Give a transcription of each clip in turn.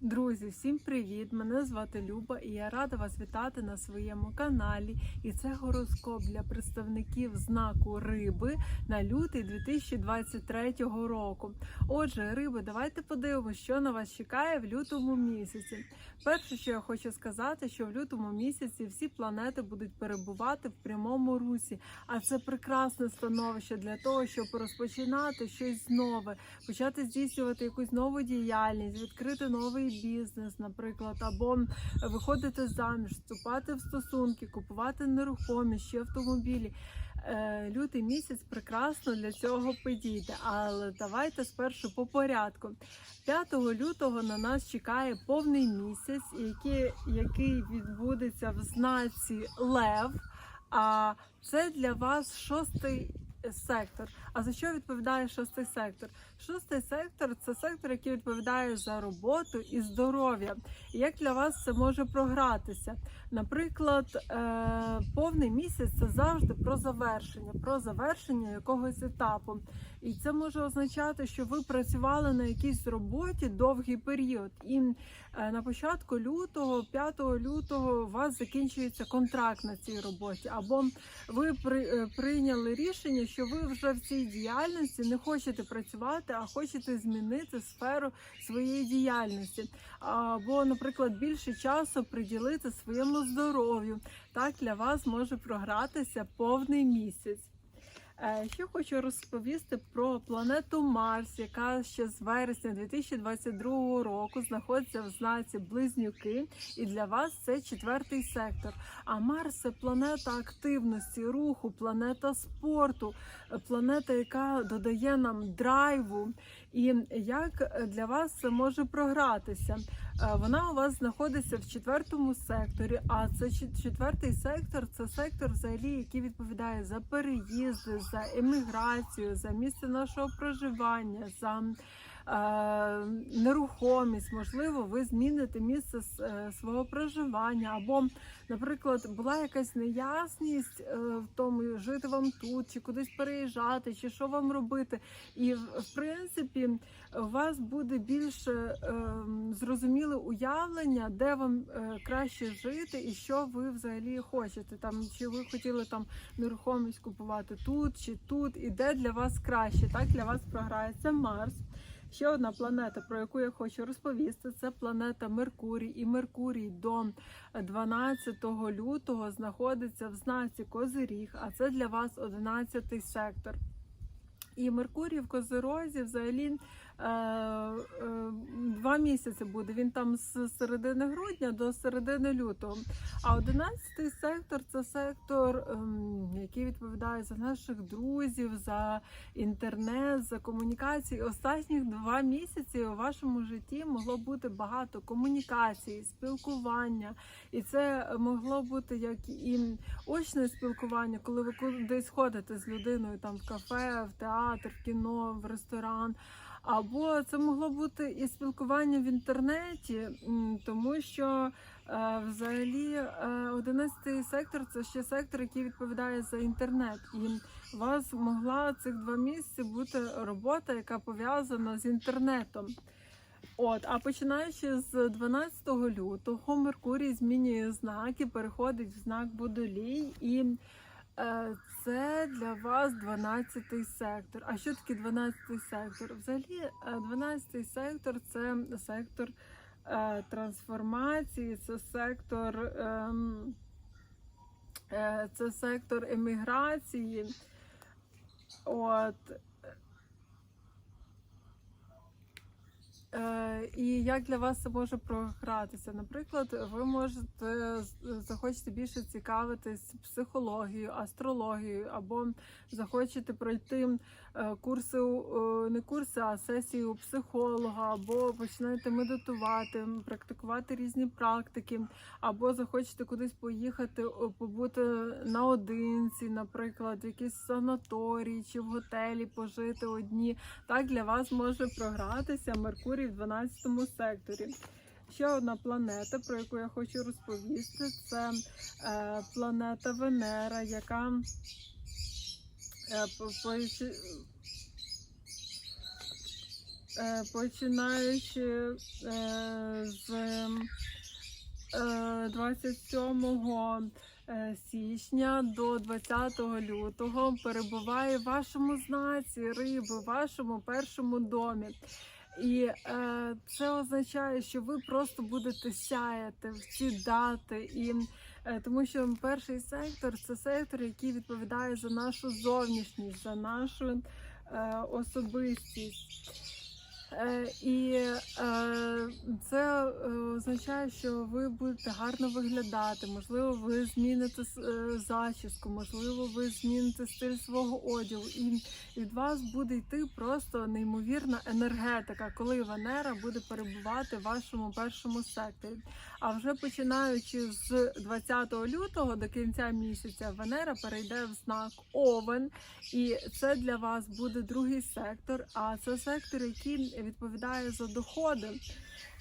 Друзі, всім привіт! Мене звати Люба і я рада вас вітати на своєму каналі. І це гороскоп для представників знаку риби на лютий 2023 року. Отже, риби, давайте подивимося, що на вас чекає в лютому місяці. Перше, що я хочу сказати, що в лютому місяці всі планети будуть перебувати в прямому русі, а це прекрасне становище для того, щоб розпочинати щось нове, почати здійснювати якусь нову діяльність, відкрити новий бізнес, наприклад, або виходити заміж, вступати в стосунки, купувати нерухомість чи автомобілі. Е, Лютий місяць прекрасно для цього підійде, але давайте спершу по порядку. 5 лютого на нас чекає повний місяць, який, який відбудеться в знаці Лев. А це для вас шостий сектор. А за що відповідає шостий сектор? Шостий сектор це сектор, який відповідає за роботу і здоров'я. Як для вас це може програтися? Наприклад, е, повний місяць це завжди про завершення, про завершення якогось етапу. І це може означати, що ви працювали на якійсь роботі довгий період, і е, на початку лютого, 5 лютого, у вас закінчується контракт на цій роботі, або ви е, прийняли рішення, що ви вже в цій діяльності не хочете працювати, а хочете змінити сферу своєї діяльності, або, наприклад, більше часу приділити своєму здоров'ю. Так для вас може програтися повний місяць. Ще хочу розповісти про планету Марс, яка ще з вересня 2022 року знаходиться в знаці Близнюки, і для вас це четвертий сектор. А Марс це планета активності, руху, планета спорту, планета, яка додає нам драйву. І як для вас це може програтися? Вона у вас знаходиться в четвертому секторі. А це четвертий сектор це сектор, взагалі, який відповідає за переїзди, за еміграцію, за місце нашого проживання, за нерухомість. Можливо, ви зміните місце е, свого проживання, або, наприклад, була якась неясність е, в тому, жити вам тут, чи кудись переїжджати, чи що вам робити. І в принципі у вас буде більше е, зрозуміле уявлення, де вам е, краще жити і що ви взагалі хочете. Там чи ви хотіли там нерухомість купувати тут чи тут, і де для вас краще. Так для вас програється Марс. Ще одна планета, про яку я хочу розповісти, це планета Меркурій. І Меркурій до 12 лютого знаходиться в знаці Козиріг, а це для вас 11 сектор. І Меркурій в Козирозі взагалі два місяці буде. Він там з середини грудня до середини лютого. А 11 сектор це сектор, ем, який відповідає за наших друзів, за інтернет, за комунікації. Останніх два місяці у вашому житті могло бути багато комунікацій, спілкування. І це могло бути як і очне спілкування, коли ви кудись ходите з людиною там в кафе, в театр, в кіно, в ресторан. Або це могло бути і спілкування в інтернеті, тому що е, взагалі е, 11 сектор це ще сектор, який відповідає за інтернет. І у вас могла цих два місяці бути робота, яка пов'язана з інтернетом. От, а починаючи з 12 лютого, Меркурій змінює знаки, переходить в знак Водолій, і е, це для вас 12 сектор. А що таке 12 сектор? Взагалі, е, 12 сектор це сектор е, трансформації, це сектор. ем, е, це сектор еміграції. От. І як для вас це може програтися? Наприклад, ви можете захочете більше цікавитись психологією, астрологією, або захочете пройти е, курси, е, не курси, а сесії у психолога, або почнете медитувати, практикувати різні практики, або захочете кудись поїхати, побути наодинці, наприклад, в якийсь санаторій чи в готелі пожити одні. Так для вас може програтися Меркурій в 12 секторі. Ще одна планета, про яку я хочу розповісти, це е, планета Венера, яка е, по- е, починаючи е, з е, 27 е, січня до 20 лютого перебуває в вашому знаці риби, в вашому першому домі. І е, це означає, що ви просто будете сяяти в ці дати, і е, тому що перший сектор це сектор, який відповідає за нашу зовнішність, за нашу е, особистість. Е, і е, це е, означає, що ви будете гарно виглядати. Можливо, ви зміните зачіску, можливо, ви зміните стиль свого одягу, і від вас буде йти просто неймовірна енергетика, коли Венера буде перебувати в вашому першому секторі. А вже починаючи з 20 лютого до кінця місяця, Венера перейде в знак Овен, і це для вас буде другий сектор. А це сектор, який відповідає за доходи.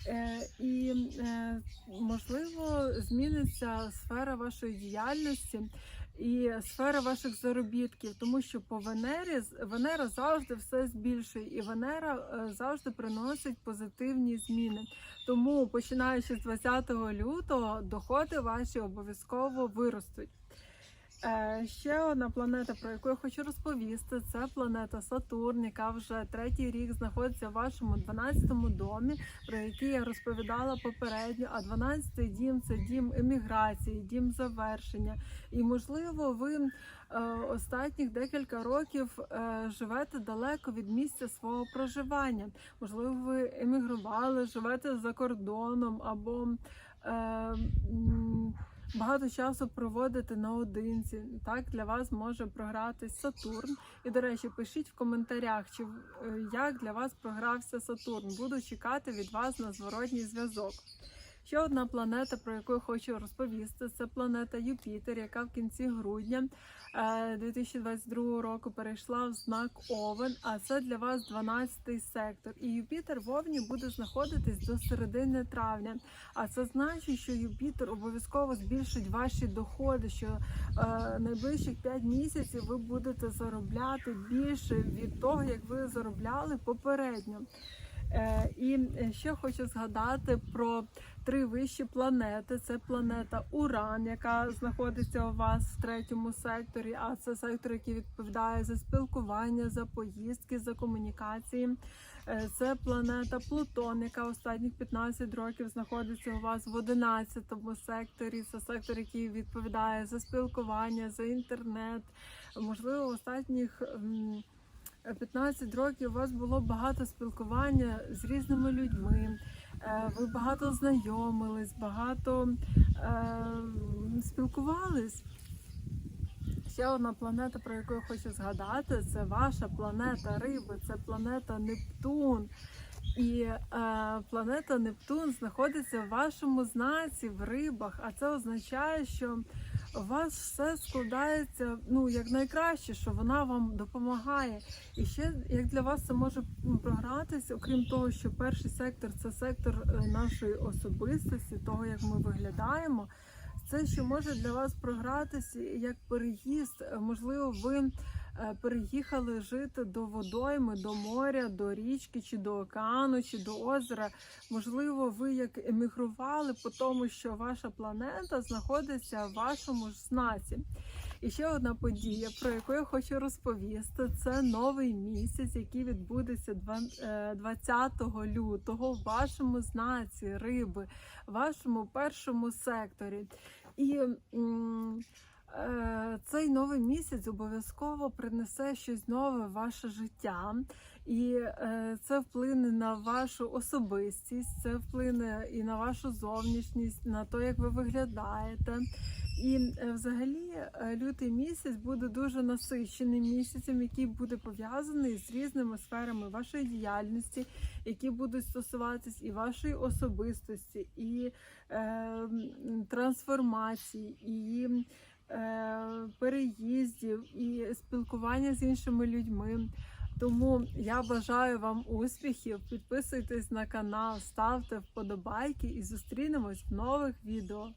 Е, і е, можливо зміниться сфера вашої діяльності і сфера ваших заробітків, тому що по Венері Венера завжди все збільшує, і Венера е, завжди приносить позитивні зміни. Тому починаючи з 20 лютого, доходи ваші обов'язково виростуть. Е, ще одна планета, про яку я хочу розповісти, це планета Сатурн, яка вже третій рік знаходиться в вашому 12-му домі, про який я розповідала попередньо. А 12-й дім це дім еміграції, дім завершення. І можливо, ви е, останніх декілька років е, живете далеко від місця свого проживання. Можливо, ви емігрували, живете за кордоном або. Багато часу проводити наодинці. Так для вас може програтись Сатурн. І до речі, пишіть в коментарях, чи е, як для вас програвся Сатурн. Буду чекати від вас на зворотній зв'язок. Ще одна планета, про яку я хочу розповісти, це планета Юпітер, яка в кінці грудня е, 2022 року перейшла в знак Овен. А це для вас 12-й сектор. І Юпітер в Овні буде знаходитись до середини травня. А це значить, що Юпітер обов'язково збільшить ваші доходи. Що е, найближчих 5 місяців ви будете заробляти більше від того, як ви заробляли попередньо. Е, і е, ще хочу згадати про три вищі планети. Це планета Уран, яка знаходиться у вас в третьому секторі. А це сектор, який відповідає за спілкування, за поїздки, за комунікації. Е, Це планета Плутон, яка останніх 15 років знаходиться у вас в 11 секторі. Це сектор, який відповідає за спілкування, за інтернет. Можливо, останніх. М, 15 років у вас було багато спілкування з різними людьми. Е, Ви багато знайомились, багато е, спілкувались. Ще одна планета, про яку я хочу згадати, це ваша планета Риби, це планета Нептун. І е, планета Нептун знаходиться в вашому знаці в рибах, а це означає, що вас все складається ну як найкраще, що вона вам допомагає. І ще як для вас це може програтись, програтися, окрім того, що перший сектор це сектор е, нашої особистості, того як ми виглядаємо. Це ще може для вас програтися як переїзд. Е, Можливо, ви переїхали жити до водойми, до моря, до річки, чи до океану, чи до озера. Можливо, ви як емігрували по тому, що ваша планета знаходиться в вашому ж знаці. І ще одна подія, про яку я хочу розповісти, це новий місяць, який відбудеться е, 20 лютого в вашому знаці риби, в вашому першому секторі. І м, е, цей новий місяць обов'язково принесе щось нове в ваше життя. І е, це вплине на вашу особистість, це вплине і на вашу зовнішність, на те, як ви виглядаєте. І е, взагалі е, лютий місяць буде дуже насиченим місяцем, який буде пов'язаний з різними сферами вашої діяльності, які будуть стосуватись і вашої особистості, і е, трансформації, і е, переїздів, і спілкування з іншими людьми. Тому я бажаю вам успіхів. Підписуйтесь на канал, ставте вподобайки і зустрінемось в нових відео.